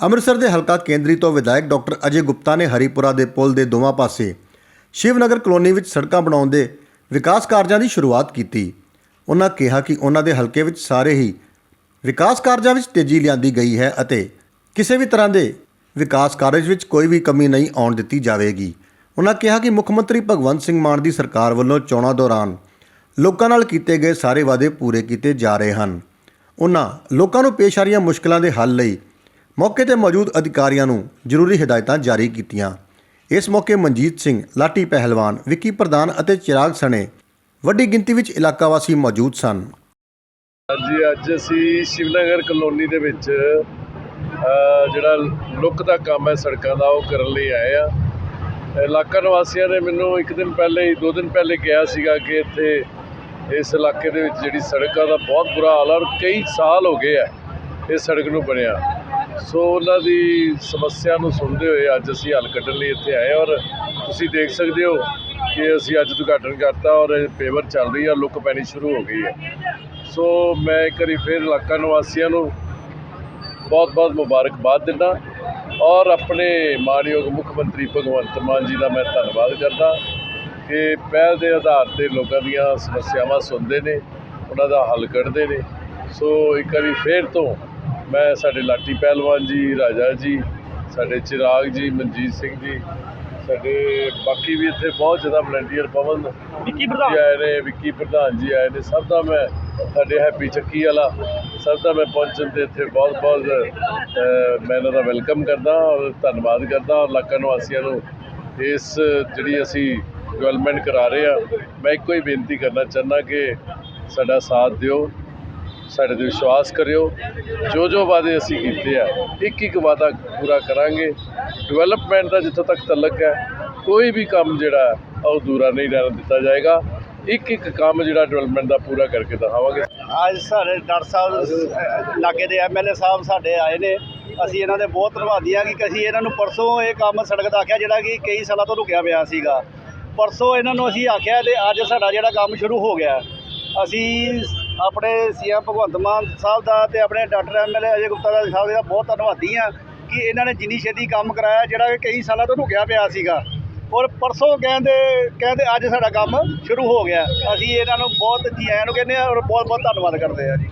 ਅੰਮ੍ਰਿਤਸਰ ਦੇ ਹਲਕਾ ਕੇਂਦਰੀ ਤੋਂ ਵਿਧਾਇਕ ਡਾਕਟਰ ਅਜੇ ਗੁਪਤਾ ਨੇ ਹਰੀਪੁਰਾ ਦੇ ਪੁਲ ਦੇ ਦੋਵਾਂ ਪਾਸੇ ਸ਼ਿਵਨਗਰ ਕਲੋਨੀ ਵਿੱਚ ਸੜਕਾਂ ਬਣਾਉਣ ਦੇ ਵਿਕਾਸ ਕਾਰਜਾਂ ਦੀ ਸ਼ੁਰੂਆਤ ਕੀਤੀ। ਉਹਨਾਂ ਕਿਹਾ ਕਿ ਉਹਨਾਂ ਦੇ ਹਲਕੇ ਵਿੱਚ ਸਾਰੇ ਹੀ ਵਿਕਾਸ ਕਾਰਜਾਂ ਵਿੱਚ ਤੇਜ਼ੀ ਲਿਆਂਦੀ ਗਈ ਹੈ ਅਤੇ ਕਿਸੇ ਵੀ ਤਰ੍ਹਾਂ ਦੇ ਵਿਕਾਸ ਕਾਰਜ ਵਿੱਚ ਕੋਈ ਵੀ ਕਮੀ ਨਹੀਂ ਆਉਣ ਦਿੱਤੀ ਜਾਵੇਗੀ। ਉਹਨਾਂ ਕਿਹਾ ਕਿ ਮੁੱਖ ਮੰਤਰੀ ਭਗਵੰਤ ਸਿੰਘ ਮਾਨ ਦੀ ਸਰਕਾਰ ਵੱਲੋਂ ਚੋਣਾਂ ਦੌਰਾਨ ਲੋਕਾਂ ਨਾਲ ਕੀਤੇ ਗਏ ਸਾਰੇ ਵਾਅਦੇ ਪੂਰੇ ਕੀਤੇ ਜਾ ਰਹੇ ਹਨ। ਉਹਨਾਂ ਲੋਕਾਂ ਨੂੰ ਪੇਸ਼ ਆ ਰਹੀਆਂ ਮੁਸ਼ਕਲਾਂ ਦੇ ਹੱਲ ਲਈ ਮੌਕੇ ਤੇ ਮੌਜੂਦ ਅਧਿਕਾਰੀਆਂ ਨੂੰ ਜ਼ਰੂਰੀ ਹਦਾਇਤਾਂ ਜਾਰੀ ਕੀਤੀਆਂ। ਇਸ ਮੌਕੇ ਮਨਜੀਤ ਸਿੰਘ ਲਾਟੀ ਪਹਿਲਵਾਨ, ਵਿੱਕੀ ਪ੍ਰਧਾਨ ਅਤੇ ਚਿਰਾਗ ਸਣੇ ਵੱਡੀ ਗਿਣਤੀ ਵਿੱਚ ਇਲਾਕਾ ਵਾਸੀ ਮੌਜੂਦ ਸਨ। ਜੀ ਅੱਜ ਅਸੀਂ ਸ਼ਿਵਨਗਰ ਕਲੋਨੀ ਦੇ ਵਿੱਚ ਜਿਹੜਾ ਲੁੱਕ ਦਾ ਕੰਮ ਹੈ ਸੜਕਾਂ ਦਾ, ਉਹ ਕਰਨ ਲਈ ਆਏ ਆ ਇਲਾਕਾ ਨਿਵਾਸੀਆਂ ਨੇ ਮੈਨੂੰ ਇੱਕ ਦਿਨ ਪਹਿਲੇ ਹੀ, ਦੋ ਦਿਨ ਪਹਿਲੇ ਕਿਹਾ ਸੀਗਾ ਕਿ ਇੱਥੇ ਇਸ ਇਲਾਕੇ ਦੇ ਵਿੱਚ ਜਿਹੜੀ ਸੜਕਾਂ ਦਾ ਬਹੁਤ ਬੁਰਾ ਹਾਲ ਹੈ ਔਰ ਕਈ ਸਾਲ ਹੋ ਗਏ ਆ ਇਹ ਸੜਕ ਨੂੰ ਬਣਿਆ। ਸੋ ਉਹਨਾਂ ਦੀ ਸਮੱਸਿਆ ਨੂੰ ਸੁਣਦੇ ਹੋਏ ਅੱਜ ਅਸੀਂ ਹੱਲ ਕੱਢਣ ਲਈ ਇੱਥੇ ਆਏ ਔਰ ਤੁਸੀਂ ਦੇਖ ਸਕਦੇ ਹੋ ਕਿ ਅਸੀਂ ਅੱਜ ਉਦਘਾਟਨ ਕਰਤਾ ਔਰ ਪੇਵਰ ਚੱਲ ਰਹੀ ਆ, ਲੁੱਕ ਪੈਣੀ ਸ਼ੁਰੂ ਹੋ ਗਈ ਹੈ। ਸੋ ਮੈਂ ਇੱਕ ਵਾਰੀ ਫਿਰ ਇਲਾਕਾ ਨਿਵਾਸੀਆਂ ਨੂੰ ਬਹੁਤ ਬਹੁਤ ਮੁਬਾਰਕਬਾਦ ਦਿੰਦਾ ਔਰ ਆਪਣੇ ਮਾਨਯੋਗ ਮੁੱਖ ਮੰਤਰੀ ਭਗਵੰਤ ਮਾਨ ਜੀ ਦਾ ਮੈਂ ਧੰਨਵਾਦ ਕਰਦਾ ਕਿ ਪਹਿਲ ਦੇ ਆਧਾਰ ਤੇ ਲੋਕਾਂ ਦੀਆਂ ਸਮੱਸਿਆਵਾਂ ਸੁਣਦੇ ਨੇ, ਉਹਨਾਂ ਦਾ ਹੱਲ ਕੱਢਦੇ ਨੇ। ਸੋ ਇੱਕ ਵਾਰੀ ਫੇਰ ਤੋਂ ਮੈਂ ਸਾਡੇ ਲਾਟੀ ਪਹਿਲਵਾਨ ਜੀ ਰਾਜਾ ਜੀ ਸਾਡੇ ਚਿਰਾਗ ਜੀ ਮਨਜੀਤ ਸਿੰਘ ਜੀ ਸਾਡੇ ਬਾਕੀ ਵੀ ਇੱਥੇ ਬਹੁਤ ਜ਼ਿਆਦਾ ਵਲੰਟੀਅਰ ਪਵਨ ਵਿੱਕੀ ਜੀ ਪ੍ਰਧਾਨ ਆਏ ਨੇ ਵਿੱਕੀ ਪ੍ਰਧਾਨ ਜੀ ਆਏ ਨੇ ਸਭ ਦਾ ਮੈਂ ਸਾਡੇ ਹੈਪੀ ਚੱਕੀ ਵਾਲਾ ਸਭ ਦਾ ਮੈਂ ਪਹੁੰਚਣ ਤੇ ਇੱਥੇ ਬਹੁਤ ਬਹੁਤ ਮੈਂ ਇਹਨਾਂ ਦਾ ਵੈਲਕਮ ਕਰਦਾ ਔਰ ਧੰਨਵਾਦ ਕਰਦਾ ਔਰ ਇਲਾਕਾ ਨਿਵਾਸੀਆਂ ਨੂੰ। ਇਸ ਜਿਹੜੀ ਅਸੀਂ ਡਿਵੈਲਪਮੈਂਟ ਕਰਾ ਰਹੇ ਆ ਮੈਂ ਇੱਕੋ ਹੀ ਬੇਨਤੀ ਕਰਨਾ ਚਾਹੁੰਦਾ ਕਿ ਸਾਡਾ ਸਾਥ ਦਿਓ। ਸਾਡੇ ਤੇ ਵਿਸ਼ਵਾਸ ਕਰਿਓ। ਜੋ ਜੋ ਵਾਅਦੇ ਅਸੀਂ ਕੀਤੇ ਆ ਇੱਕ ਇੱਕ ਵਾਅਦਾ ਪੂਰਾ ਕਰਾਂਗੇ। ਡਿਵੈਲਪਮੈਂਟ ਦਾ ਜਿੱਥੋਂ ਤੱਕ ਤਲਕ ਹੈ, ਕੋਈ ਵੀ ਕੰਮ ਜਿਹੜਾ, ਉਹ ਦੂਰਾ ਨਹੀਂ ਰਹਿਣ ਦਿੱਤਾ ਜਾਏਗਾ। ਇੱਕ ਇੱਕ ਕੰਮ ਜਿਹੜਾ ਡਿਵੈਲਪਮੈਂਟ ਦਾ ਪੂਰਾ ਕਰਕੇ ਦਿਖਾਵਾਂਗੇ। ਅੱਜ ਸਾਡੇ ਡਾਕਟਰ ਸਾਹਿਬ ਲਾਗੇ ਦੇ ਐਮਐਲਏ ਸਾਹਿਬ ਸਾਡੇ ਆਏ ਨੇ। ਅਸੀਂ ਇਹਨਾਂ ਦੇ ਬਹੁਤ ਧੰਨਵਾਦੀ ਹਾਂ ਕਿ ਅਸੀਂ ਇਹਨਾਂ ਨੂੰ ਪਰਸੋਂ ਇਹ ਕੰਮ ਸੜਕ ਦਾ ਆਖਿਆ, ਜਿਹੜਾ ਕਿ ਕਈ ਸਾਲਾਂ ਤੋਂ ਰੁਕਿਆ ਪਿਆ ਸੀਗਾ। ਪਰਸੋਂ ਇਹਨਾਂ ਨੂੰ ਅਸੀਂ ਆਖਿਆ, ਤੇ ਅੱਜ ਸਾਡਾ ਜਿਹੜਾ ਕੰਮ ਸ਼ੁਰੂ ਹੋ ਗਿਆ। ਅਸੀਂ ਆਪਣੇ ਸੀਐਮ ਭਗਵੰਤ ਮਾਨ ਸਾਹਿਬ ਦਾ ਤੇ ਆਪਣੇ ਡਾਕਟਰ ਐਮਐਲਏ ਅਜੇ ਗੁਪਤਾ ਦਾ ਸਾਹਿਬ ਦਾ ਬਹੁਤ ਧੰਨਵਾਦੀ ਹਾਂ ਕਿ ਇਹਨਾਂ ਨੇ ਜਿੰਨੀ ਛੇਤੀ ਕੰਮ ਕਰਾਇਆ, ਜਿਹੜਾ ਕਿ ਕਈ ਸਾਲਾਂ ਤੋਂ ਰੁਕਿਆ ਪਿਆ ਸੀਗਾ। ਔਰ ਪਰਸੋਂ ਕਹਿੰਦੇ ਕਹਿੰਦੇ ਅੱਜ ਸਾਡਾ ਕੰਮ ਸ਼ੁਰੂ ਹੋ ਗਿਆ। ਅਸੀਂ ਇਹਨਾਂ ਨੂੰ ਬਹੁਤ ਜੀ ਆਇਆਂ ਨੂੰ ਕਹਿੰਦੇ ਹਾਂ ਔਰ ਬਹੁਤ ਬਹੁਤ ਧੰਨਵਾਦ ਕਰਦੇ ਹਾਂ ਜੀ।